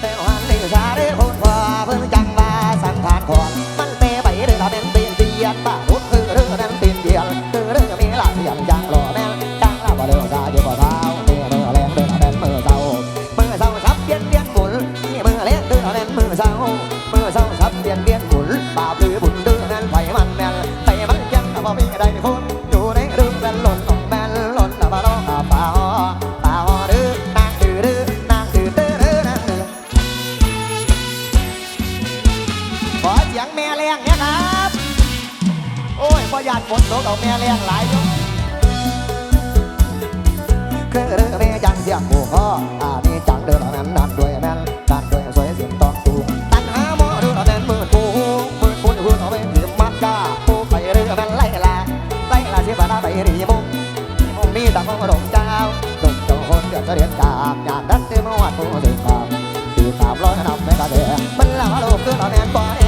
แต่วันนี้สาได้ งแม่แรงเนี่ยครับ โอ้ยพอยาดฝนตกเอาแม่แรงหลายอยคือเรือแม่จังเสียงกูพ่ออานี่จังเดินนั้นนั่นด้วยแม่นนั่นด้วยสวยเสียงตองตูตันหาหมอเรือแม่นมืดปูมืดปูหุ่นเอาไปถือมัดจ้าปูไปเรือแม่นไล่ลาไล่ลาที่บ้านไปรีมุมมุมมีตะมงดงเจ้าดงเจ้าคนเดือดเรียนจากอยากดันเตือนมวัดปูสิงคำตีสามร้อยนับไม่กระเดือมันละมาลูกคือเราแน่นปอแ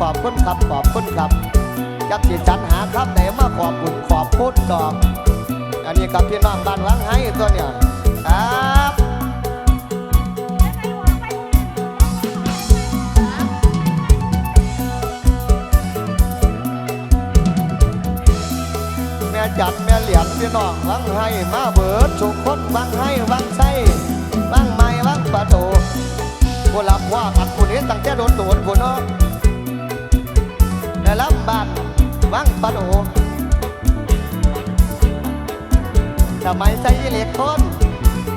ขอบคุณครับขอบคุณครับจับจิตจันหาครับไหนมาขอบคุณขอบคุณดอก อันนี้กับพี่น้องบ้านวังให้ตัวเนี่ยครับแม่จัดแม่เหลียญพี่น้องวังให้มาเบิดทุกคนวังให้วังไส้วังไม้วังประตูผู้รับว่าอัดผู้นี้ตั้งแต่โดนโดนผู้เนาะ แต่ลำบานวังปะตูทำไมใจเหล็กคน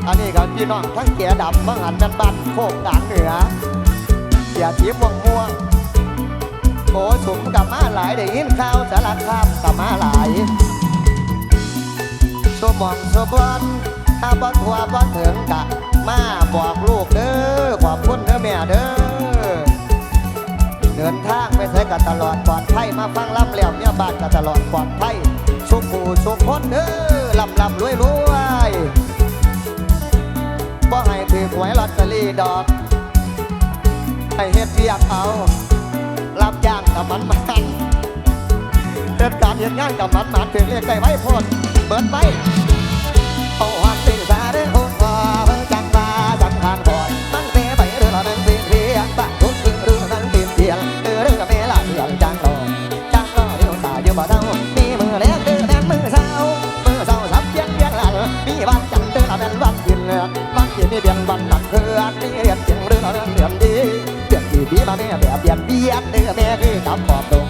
อันนี้กับพี่น้องทั้งเกียดำวังหันกันบ้านโคกกลางเหนือเกียทีม่วงม่วงโอ้สุมกับมาหลายได้ยินข่าวสารคามกับมาหลายสมองสมบอนถ้าบ่ทัวบ่ถึงกะมาบอกลูกเด้อขอบคุณเด้อแม่เด้อ ดินทางไปใช้กันตลอดปลอดภัยมาฟังลำแล้วเนี่ยบ้านกันตลอดปลอดภัยสุขผู้สุขคนเด้อลำลำรวยรวยบ่ให้ถือหวยลอตเตอรี่ดอกให้เฮ็ดเรียกเอารับจ้างกับมันมันเดินการเห็นงานกับมันมันถึงเรียกไก่ไว้พ่นเบิดไว้ นี่เดือนวันนักเพื่อนมีเรียนเสียงเรื่องเรื่องเดือนดีเดือนที่ดีมาเนี่ยแบบเดียนเดียนเดือแม่คือกับอบตัว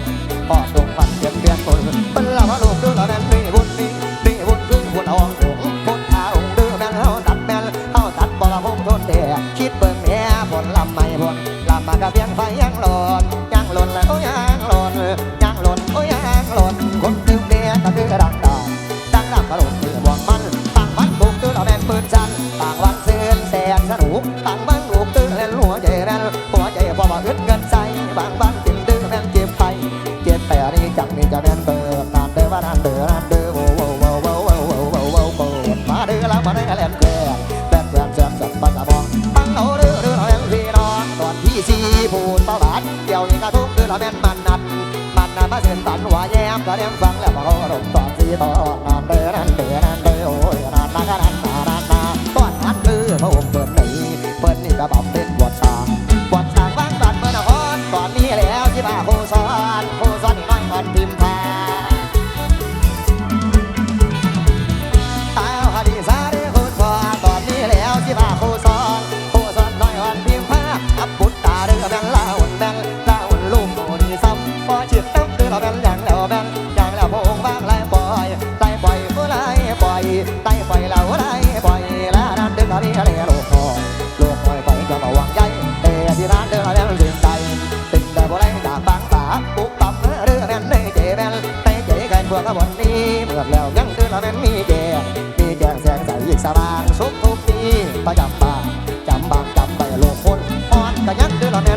บ้านเดือดเดอดว้าวว้าวว้วว้วว้วว้วว้วมาเดือแล้วมาไดือดแล้วเกิดแต่เกิดเกิดเกิดปัสสาวะปังเอาเดือดเดือเราแห่งพี่น้องตอนพี่สี่พูดเบาหวานเดี๋ยวนี้กระทุกเดือเราแม่นมันนัดมันนัดมาเสียนตันหัวแย้มกระเลี้ยงฟังแล้วพอลงตอนสี่ตอนนอนเดือดเดือดเดือดโอ้ยนอนนานนานนานนานตอนนั้นดือพระอง ประจำบ้านจำบ้างจำไปโลคนอ่อนกะยักเดือดละแน่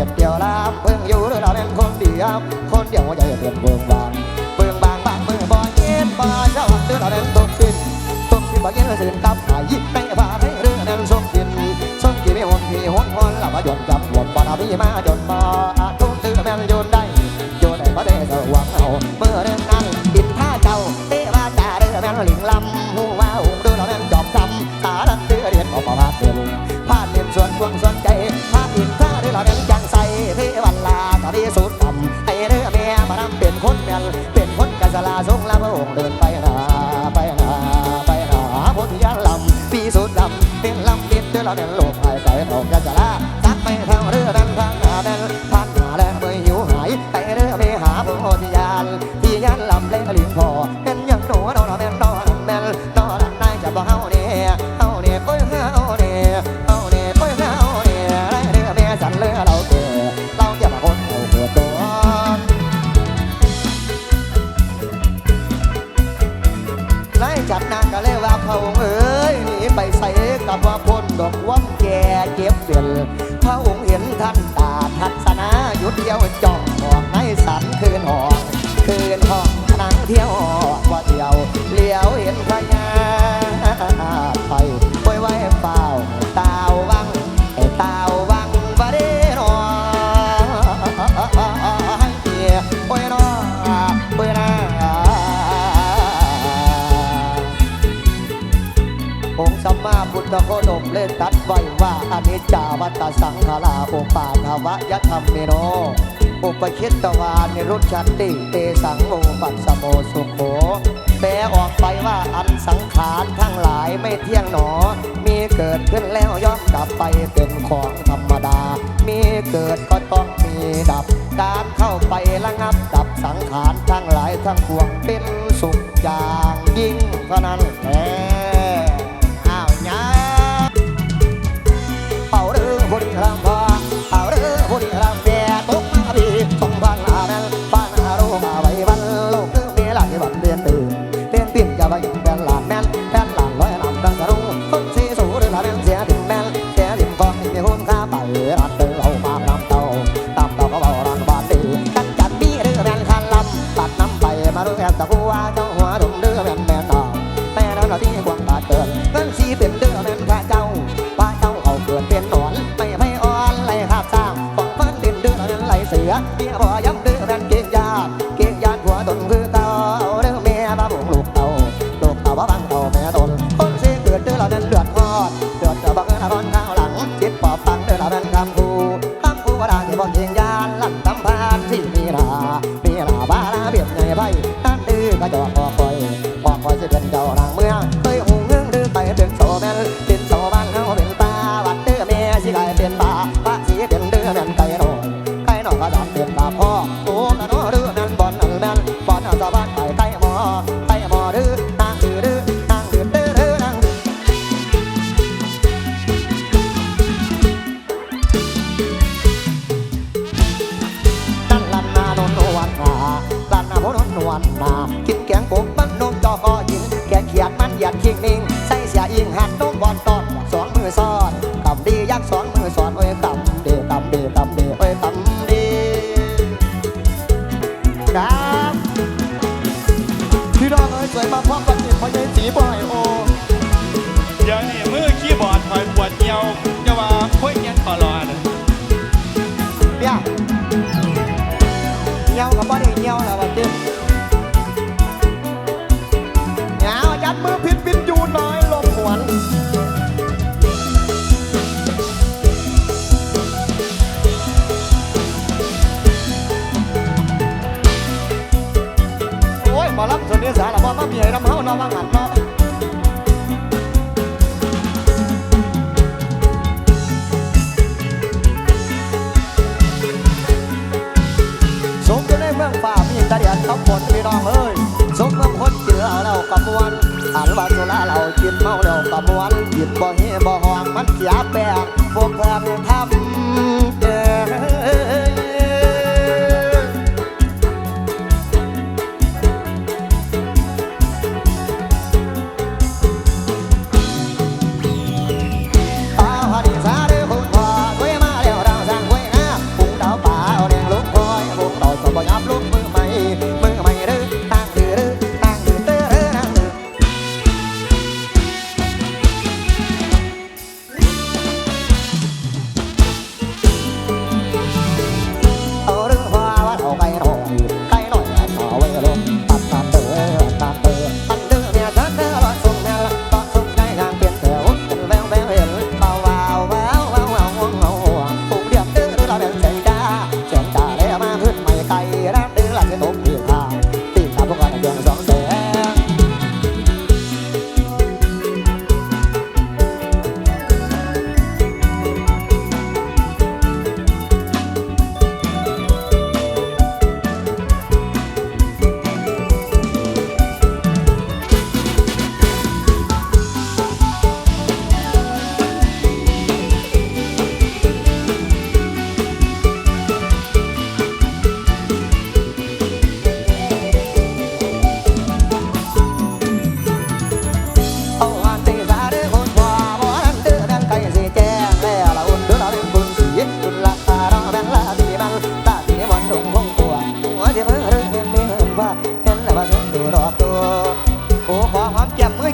ด็ดเดียวนาเพิ่งอยู่หรือเราเป็นคนเดียว คนเดียวใจเด่นเบิ่งบางเบิ่งบางบางเบิ่งบ่อยเย็นบ่อยเจ้าหรือเราเป็นตกตินตกตินบ่อยเย็นเสียงตับหายยิ่งแต่ว่าให้เรื่องนั้นส่งกินส่งกินไม่หุ่นพี่หุ่นหอนหลัามาหยดจับหวนบ่นาพี่มาหยดบ่อาจต้องตื่นแม่นโยนได้โยนได้บ่ได้สว่างเอาเมื่อเรื่องนั้นอินท่าเจ้าเตะว่าจ่าเรื่องแม่นหลิงลำหัว่าหงดูเราเม่นจอบทำตาลันเตือเรียนออกมาพาดเด่นพาดเด่นส่วนพวงส่วน ที่สุดดำเป็นลำติดด้วยเราเดินโลกภายใต้ตกยาจะลาสักไม่ทางเรือเดินทางหาเดินทา พระองค์เห็นท่านตาทัศนายุดเดียวจ้องหอกให้สันคืนหอกคืนหอกนังเที่ยวหอก จาวัตสังฆาโอปาทวะยะธรรมเมโนอุปคิตตวานิรุชนติเตสังโมปัสโมสุโขแปลออกไปว่าอันสังขารทั้งหลายไม่เที่ยงหนอ มีเกิดขึ้นแล้วย่อมดับไปเป็นของธรรมดา มีเกิดก็ต้องมีดับ การเข้าไประงับดับสังขารทั้งหลายทั้งปวงเป็นสุขอย่างยิ่งเท่านั้นแหล on now. นวลนาคิดแกงปุกบมันนมจอคอยิงแกเขียดมันหยาดทิ้งนิ่งใส่เสียอิงหัดนมบอลตอนสองมือซ้อ นื่อำเฮานองว่างหัดเนาะสมอยู่ในเมืองฝ่ามีตาเดียนทับฝนพี่น้องเอ้ยสมเมืองคนกินเหล้าเรากับวันอันว่าสุราเรากินเมาเรากับวันกินบ่เฮบ่หองมันเสียแปลกพวกแพร่อนทำ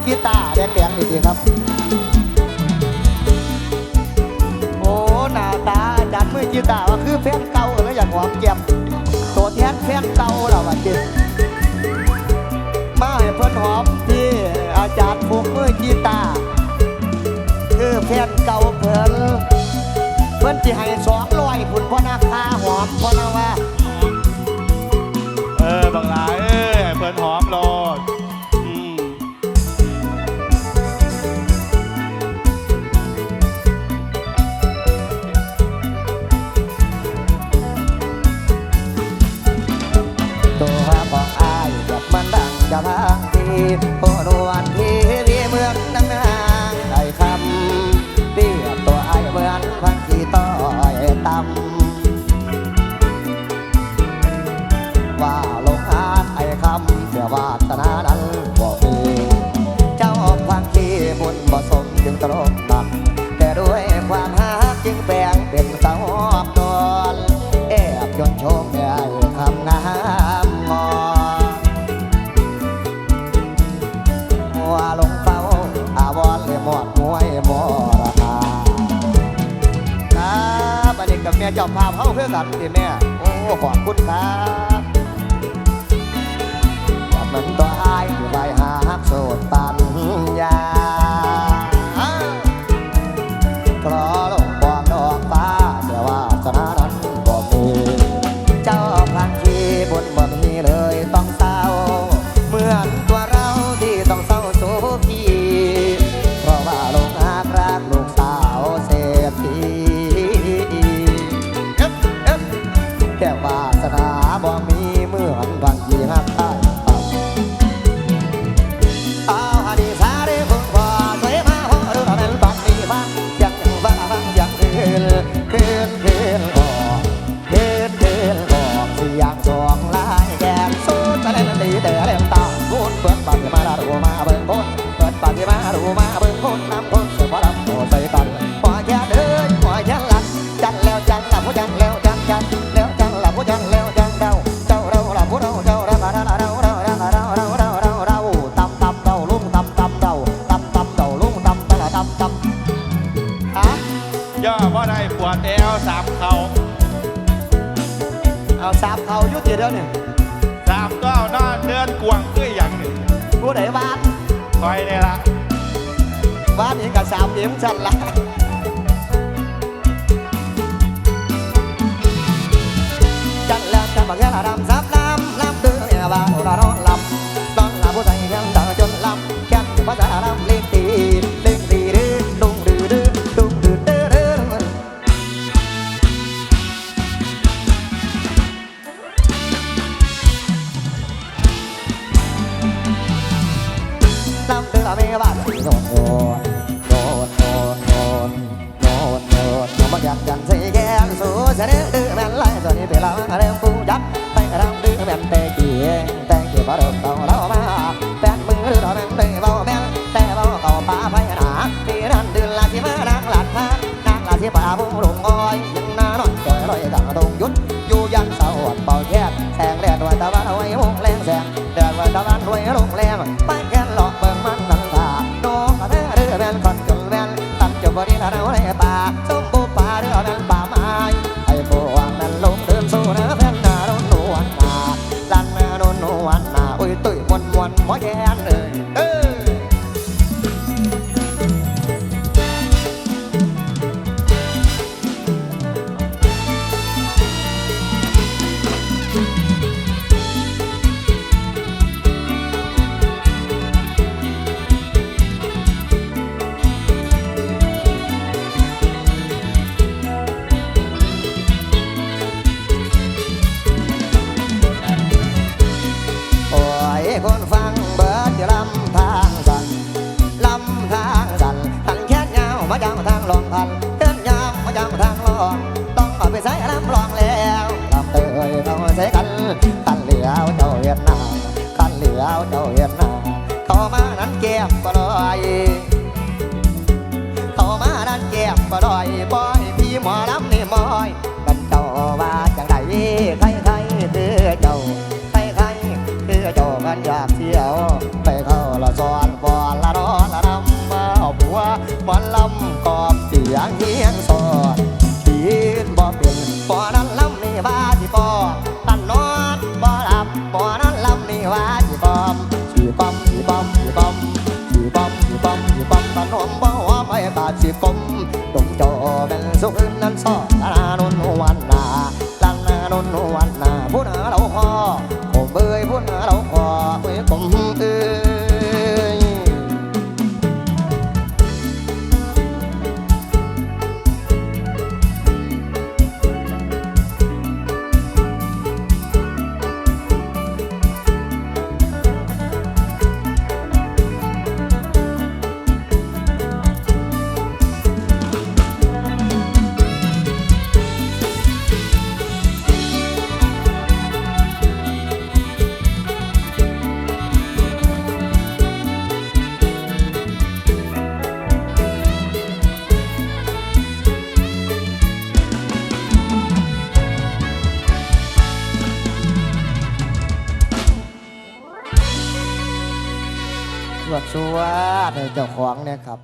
กีตาร์แดงๆนี่ดีครับ โอ้หน้าตาดันามือกีตาร์ว่าคือแฟนเก่าแล้วอยากหอมเก้มตัวแทนแฟนเก่าเราอะจิมาให้เพื่อนหอมที่อาจารย์ผูกมือกีตาร์คือแฟนเก่าเพิ่นเพิ่นที่ให้สองลอยผุนพ่อนาคาหอมพ่อนาว่า เออบางลายเออเพิ่นหอมโลดันติเนี่โอ้ขอบคุณครับแต่มันตัวอายไปหาฮักโสดปัญญาพราะลงบอนดอกฟ้าแต่ว่าสนานั้นบ่มีเจ้าพันทีบนบ่มีเลยต้องเศร้าเมื่อตัว เด้อเนี่ยสามก็เอาหน้าเดินกวางคืออย่างหนึ่งผู้ใดบ้านคอยเนี่ยละบ้านเองกับสามเดียมฉันละ จำทางลอง ต้องมาไปใช้น้ำลองแล้วลำเตยเราใช้กันกันเหลียวเจ้าเวียดนามกันเหลียวเจ้าเวียดนามเข้ามานั้นแก้มก็ ตันนอนบ่หลับบ่นอนหลับนี่ว่าสิบอมสิบอมสิบอมสิบอมสิบอมสิบอมสิบอมตันหอมบ่หอมไอ้บาดสิกลมดงจอเป็นสุขนั้นซ้อาติให้เจ้าของเนี่ยครับ